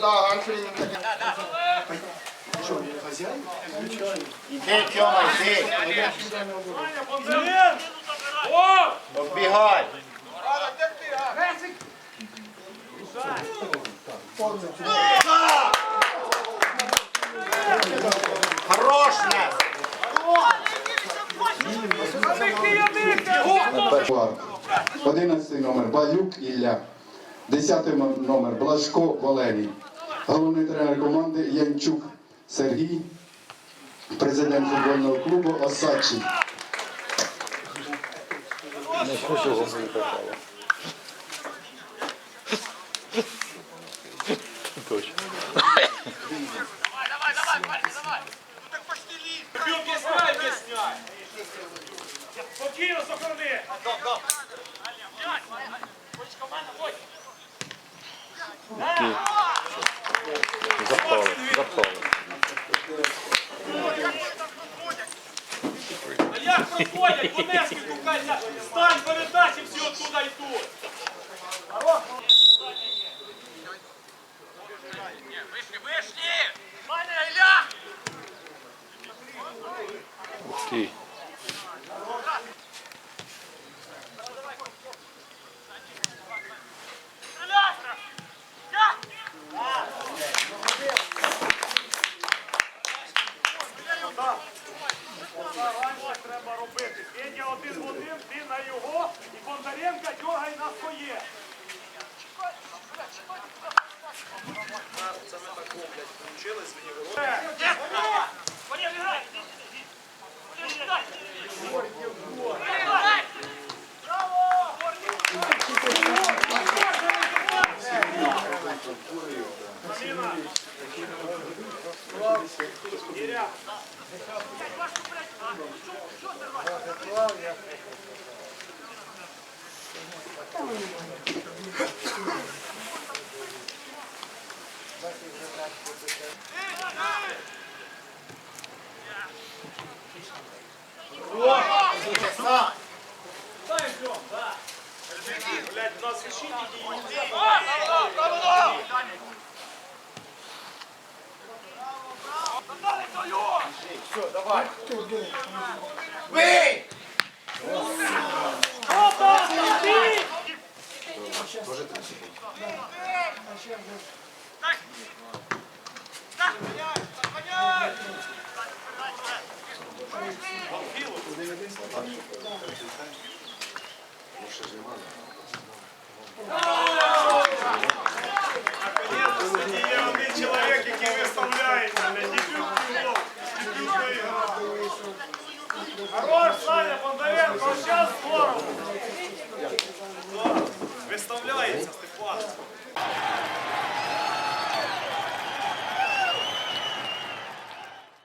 да, Анфілін. Іди, Тьома, йди. Оббігай. Хорош, Нес. Парк. 11 номер Балюк Ілля. 10 номер Блажко Валерій. Головний тренер команди Янчук Сергій. Президент футбольного клубу Осадчий. Спокійно, сохрани. Як проходять? Конецький. Стань передачі, всі оттуда йдуть. Вишні, вишні! Маня, Ілля! Ті. Раніше один в один, ти на його, і Бондаренка дьогай на своє. Дай ждем, да. Блядь, у нас защитники Бий! Сьогодні Хорош, Саня Бондаренко, зараз здорово. Виставляється, Степан.